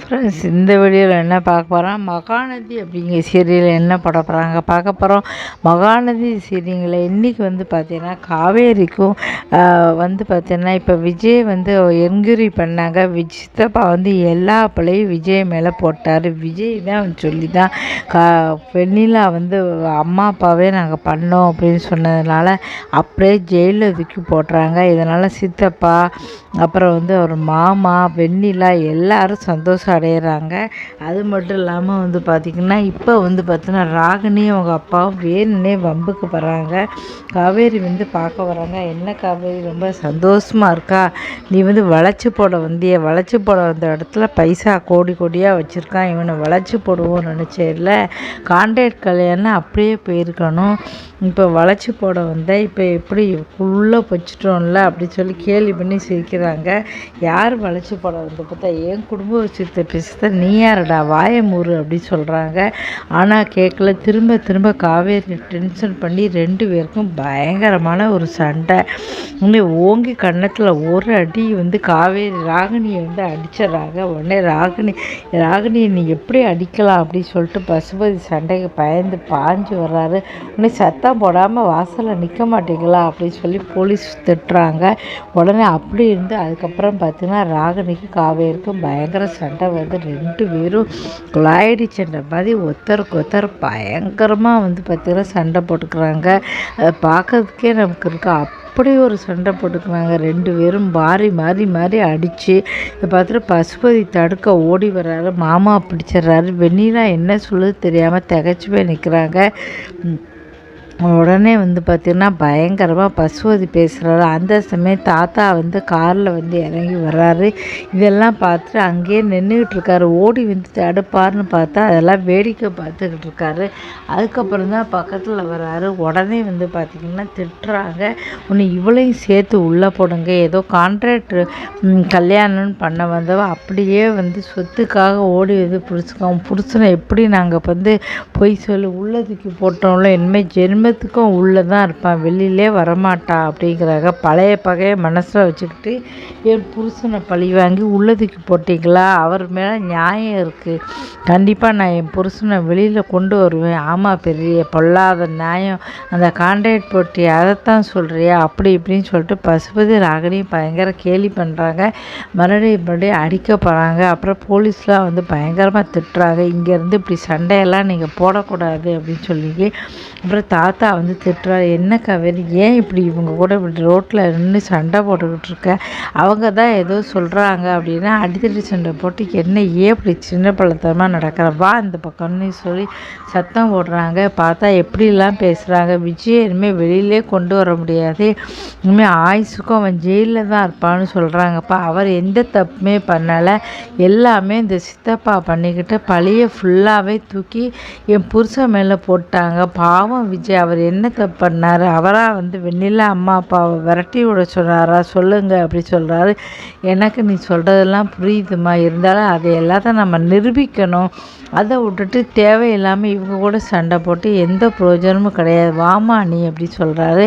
Friends இந்த வீடியோவில் என்ன பார்க்க போகிறோம் மகாநதி அப்படிங்கிற சீரியலில் என்ன பட போகிறாங்க பார்க்க போகிறோம் மகாநதி சீரியலில் இன்றைக்கி வந்து பார்த்திங்கன்னா காவேரிக்கும் வந்து பார்த்தீங்கன்னா இப்போ விஜய் வந்து என்கொயரி பண்ணாங்க. விஜித்தப்பா வந்து எல்லா பிள்ளையும் விஜய் மேலே போட்டார். விஜய் தான் சொல்லி தான் கா வெண்ணிலா வந்து அம்மா அப்பாவே நாங்கள் பண்ணோம் அப்படின்னு சொன்னதுனால அப்படியே ஜெயிலில் தூக்கி போடுறாங்க இதனால் சித்தப்பா அப்புறம் வந்து அவர் மாமா வெண்ணிலா எல்லாரும் சந்தோஷம் அடையிறாங்க. அது மட்டும் இல்லாமல் வந்து பார்த்திங்கன்னா இப்போ வந்து பார்த்தீங்கன்னா ராகினியும் அவங்க அப்பாவும் வேணுன்னே வம்புக்கு வராங்க காவேரி வந்து பார்க்க வராங்க என்ன காவேரி? ரொம்ப சந்தோஷமாக இருக்கா? நீ வந்து வளைச்சி போட வந்திய. வளைச்சி போட வந்த இடத்துல பைசா கோடி கோடியாக வச்சுருக்கான். இவனை வளைச்சி போடுவோம்னு நினச்சேரில் கான்ட்ராக்ட் கல்யாணம் அப்படியே போயிருக்கணும். இப்போ வளைச்சி போட வந்த இப்போ எப்படி உள்ளே வச்சிட்டோம்ல அப்படி சொல்லி கேலி பண்ணி சிரிக்கிறாங்க. யார் வளைச்சி போட வந்து பார்த்தா என் குடும்ப விஷயத்தை பேசுத நீ யாரடா? வாயமூறு அப்படின்னு சொல்கிறாங்க ஆனால் கேட்கல திரும்ப திரும்ப காவேரி டென்ஷன் பண்ணி ரெண்டு பேருக்கும் பயங்கரமான ஒரு சண்டை. உடனே ஓங்கி கன்னத்தில் ஒரு அடி வந்து காவேரி ராகினியை வந்து அடிச்சிடுறாங்க. உடனே ராகினி ராகினியை நீ எப்படி அடிக்கலாம்? அப்படின்னு சொல்லிட்டு பசுபதி சண்டைக்கு பயந்து பாஞ்சு வர்றாரு. உடனே சத்தம் போடாமல் வாசலில் நிற்க மாட்டீங்களா? அப்படின்னு சொல்லி போலீஸ் திட்டுறாங்க. உடனே அப்படி இருந்து அதுக்கப்புறம் பார்த்தீங்கன்னா ராகினிக்கு காவேரிக்கும் பயங்கர சண்டை. சண்டை வந்து ரெண்டு பேரும் குழாயடி சண்டை மாதிரி ஒருத்தருக்கு ஒருத்தர் பயங்கரமாக வந்து பார்த்திங்கன்னா சண்டை போட்டுக்கிறாங்க. அதை பார்க்கறதுக்கே நமக்கு இருக்கா அப்படி ஒரு சண்டை போட்டுக்கிறாங்க. ரெண்டு பேரும் மாறி மாறி மாறி அடித்து இதை பார்த்துட்டு பசுபதி தடுக்க ஓடி வர்றாரு. மாமா பிடிச்சிடுறாரு. வெண்ணிலா என்ன சொல்லுது தெரியாமல் திகச்சு போய் நிற்கிறாங்க உடனே வந்து பார்த்திங்கன்னா பயங்கரமாக பசுவதி பேசுகிறாரு அந்த சமயம் தாத்தா வந்து காரில் வந்து இறங்கி வர்றாரு. இதெல்லாம் பார்த்துட்டு அங்கேயே நின்றுக்கிட்டு இருக்காரு. ஓடி வந்து தடுப்பார்னு பார்த்தா அதெல்லாம் வேடிக்கை பார்த்துக்கிட்டு இருக்காரு. அதுக்கப்புறம் தான் பக்கத்தில் வர்றாரு. உடனே வந்து பார்த்திங்கன்னா திட்டுறாங்க. உன்னை இவளையும் சேர்த்து உள்ளே போடுங்க. ஏதோ கான்ட்ராக்ட் கல்யாணம்னு பண்ண வந்தவ அப்படியே வந்து சொத்துக்காக ஓடி வந்து பிடிச்சிக்கோம் புருஷனை எப்படி நாங்கள் வந்து பொய் சொல்லி உள்ளதுக்கு போட்டோம்ல? இனிமேல் ஜென்மத்துக்கும் உள்ளே தான் இருப்பான். வெளியிலே வரமாட்டா அப்படிங்கிறாங்க பழைய பகையை மனசில் வச்சுக்கிட்டு என் புருஷனை பழி வாங்கி உள்ளதுக்கு போட்டிங்களா? அவர் மேலே நியாயம் இருக்குது கண்டிப்பாக நான் என் புருஷனை வெளியில் கொண்டு வருவேன். ஆமாம் பெரிய பொல்லாத நியாயம். அந்த கான்ட்ராக்ட் போட்டி அதைத்தான் சொல்கிறியா அப்படி இப்படின்னு சொல்லிட்டு பசுபதி ராகனையும் பயங்கர கேலி பண்ணுறாங்க மறுபடியும் மறுபடியும் அடிக்க போகிறாங்க அப்புறம் போலீஸ்லாம் வந்து பயங்கரமாக திட்டுறாங்க. இங்கேருந்து இப்படி சண்டையெல்லாம் நீங்கள் போடக்கூடாது அப்படின்னு சொல்லி அப்புறம் தா தாத்தா வந்து திட்டுறாரு என்ன காவேரி ஏன் இப்படி இவங்க கூட இப்படி ரோட்டில் நின்று சண்டை போட்டுக்கிட்டு இருக்க? அவங்க தான் ஏதோ சொல்கிறாங்க அப்படின்னா அடித்தடி சண்டை போட்டு என்ன ஏன் இப்படி சின்ன பள்ளத்தனமாக நடக்கிற? வா இந்த பக்கம்னு சொல்லி சத்தம் போடுறாங்க. பார்த்தா எப்படிலாம் பேசுகிறாங்க விஜய் இனிமேல் வெளியிலே கொண்டு வர முடியாது. இனிமேல் ஆயுசுக்கும் அவன் ஜெயிலில் தான் இருப்பான்னு சொல்கிறாங்கப்பா அவர் எந்த தப்புமே பண்ணலை. எல்லாமே இந்த சித்தப்பா பண்ணிக்கிட்டு பழைய ஃபுல்லாகவே தூக்கி என் புருஷன் மேலே போட்டாங்க. பாவம் விஜய் அவர் என்ன தப்பு பண்ணார்? அவராக வந்து வெண்ணிலா அம்மா அப்பாவை விரட்டி விட சொன்னாரா? சொல்லுங்க அப்படி சொல்கிறாரு எனக்கு நீ சொல்கிறதெல்லாம் புரியுதுமா இருந்தாலும் அதை எல்லாத்தையும் நம்ம நிரூபிக்கணும். அதை விட்டுட்டு தேவையில்லாமல் இவங்க கூட சண்டை போட்டு எந்த பிரயோஜனமும் கிடையாது. வாமா நீ அப்படி சொல்கிறாரு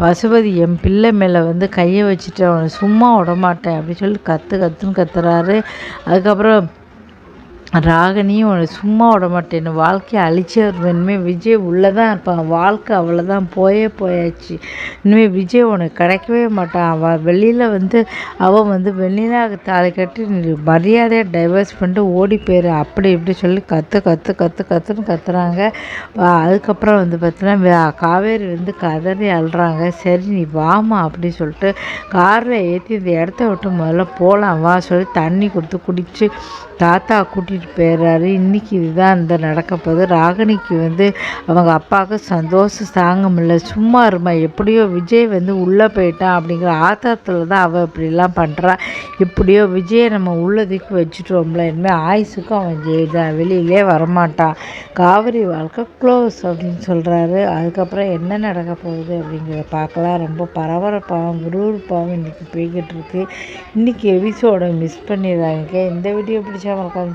பசுபதி என் பிள்ளை மேலே வந்து கையை வச்சுட்டு அவனை சும்மா விடமாட்டேன். அப்படின்னு அப்படி சொல்லி கற்று கற்றுன்னு கத்துறாரு. அதுக்கப்புறம் ராகினியும் உன்னை சும்மா விட மாட்டேன். வாழ்க்கையை அழிச்சே வருவேன் இனிமேல் விஜய் உள்ளே தான் இருப்பான். வாழ்க்கை அவ்வளோதான் போயே போயாச்சு. இனிமேல் விஜய் உனக்கு கிடைக்கவே மாட்டான். அவள் வெளியில் வந்து அவன் வந்து வெளியில் தாலி கட்டி மரியாதையாக டைவர்ஸ் பண்ணிட்டு ஓடி போயிரு. அப்படி இப்படி சொல்லி கற்று கற்று கற்று கற்றுன்னு கத்துறாங்க. அதுக்கப்புறம் வந்து பார்த்தீங்கன்னா காவேரி வந்து கதறி அழுறாங்க. சரி நீ வாமா அப்படி சொல்லிட்டு காரில் ஏற்றி இந்த இடத்த விட்டு முதல்ல போகலாம் வா சொல்லி தண்ணி கொடுத்து குடித்து தாத்தா கூட்டிகிட்டு போயிடுறாரு. இன்றைக்கி இதுதான் இந்த நடக்கப்போகுது ராகினிக்கு வந்து அவங்க அப்பாவுக்கு சந்தோஷம் தாங்க முடியல சும்மா இருமா எப்படியோ விஜய் வந்து உள்ளே போயிட்டான் அப்படிங்கிற ஆத்திரத்தில் தான் அவள் இப்படிலாம் பண்ணுறா எப்படியோ விஜயை நம்ம உள்ளதுக்கு வச்சுட்டோம்ல. இனிமேல் ஆயுசுக்கும் அவன் ஜெயிதான் வெளியிலே வரமாட்டான். காவிரி வாழ்க்கை க்ளோஸ் அப்படின்னு சொல்கிறாரு அதுக்கப்புறம் என்ன நடக்க போகுது அப்படிங்கிறத பார்க்கலாம். ரொம்ப பரபரப்பாகவும் விறுவிறுப்பாகவும் இன்றைக்கி போய்கிட்டு இருக்கு. இன்றைக்கி எபிசோடை மிஸ் பண்ணிடுறாங்க. இந்த வீடியோ பிடிச்சா மறக்காம